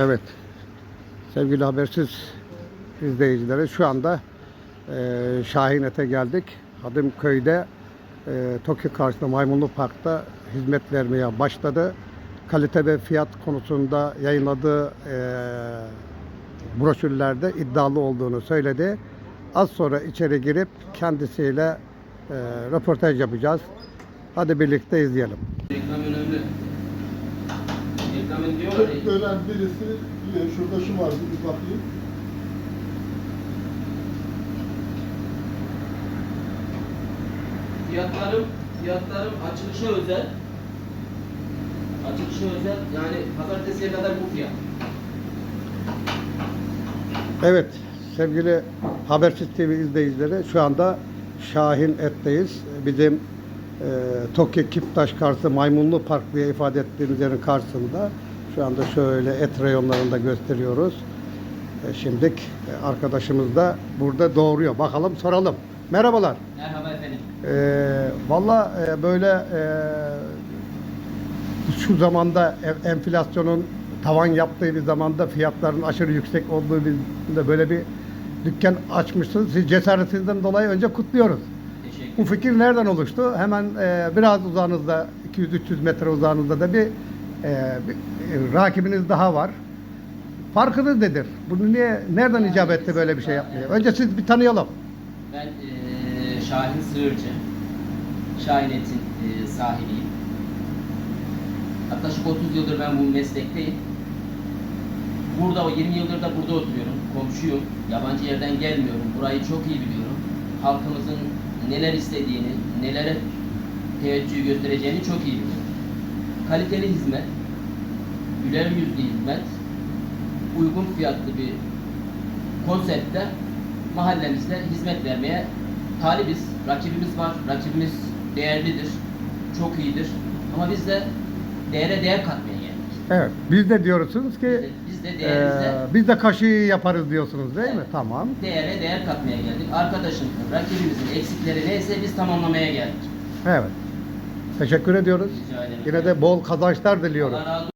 Evet. Sevgili habersiz izleyicileri şu anda e, Şahinet'e geldik. Hadımköy'de e, Tokyo karşısında Maymunlu Park'ta hizmet vermeye başladı. Kalite ve fiyat konusunda yayınladığı e, broşürlerde iddialı olduğunu söyledi. Az sonra içeri girip kendisiyle e, röportaj yapacağız. Hadi birlikte izleyelim. Reklam diyorlar Çok önemli birisi diyor, şurada şu vardı bir bakayım. Fiyatlarım, fiyatlarım açılışa özel. Açılışa özel. Yani pazartesiye kadar bu fiyat. Evet sevgili Habersiz TV izleyicileri şu anda Şahin Et'teyiz. Bizim e, Tokyo Kiptaş karşısı Maymunlu Park diye ifade ettiğimiz yerin karşısında. Şu anda şöyle et reyonlarında gösteriyoruz. E, şimdik e, arkadaşımız da burada doğuruyor. Bakalım soralım. Merhabalar. Merhaba efendim. E, Valla e, böyle e, şu zamanda e- enflasyonun tavan yaptığı bir zamanda fiyatların aşırı yüksek olduğu bir böyle bir dükkan açmışsınız. Siz cesaretinizden dolayı önce kutluyoruz. Bu fikir nereden oluştu? Hemen e, biraz uzağınızda 200-300 metre uzağınızda da bir, e, bir e, rakibiniz daha var. Farkınız nedir? Bunu niye nereden icap etti böyle bir şey yapmaya? Önce siz bir tanıyalım. Ben eee Şahin Sığırcı. Şahin Et'in eee, sahibiyim. Yaklaşık 30 yıldır ben bu meslekteyim. Burada o 20 yıldır da burada oturuyorum. Komşuyum. Yabancı yerden gelmiyorum. Burayı çok iyi biliyorum. Halkımızın neler istediğini, nelere teveccüh göstereceğini çok iyi biliyorum. Kaliteli hizmet, güler yüzlü hizmet, uygun fiyatlı bir konseptte mahallemizde hizmet vermeye talibiz. Rakibimiz var. Rakibimiz değerlidir. Çok iyidir. Ama biz de değere değer katmaya. Evet. Biz de diyorsunuz ki Biz de e, değerimize biz de kaşığı yaparız diyorsunuz değil mi? Evet. Tamam. değere değer katmaya geldik. Arkadaşımızın, rakibimizin eksikleri neyse biz tamamlamaya geldik. Evet. Teşekkür ediyoruz. Rica ederim. Yine de bol kazançlar diliyoruz. Allah razı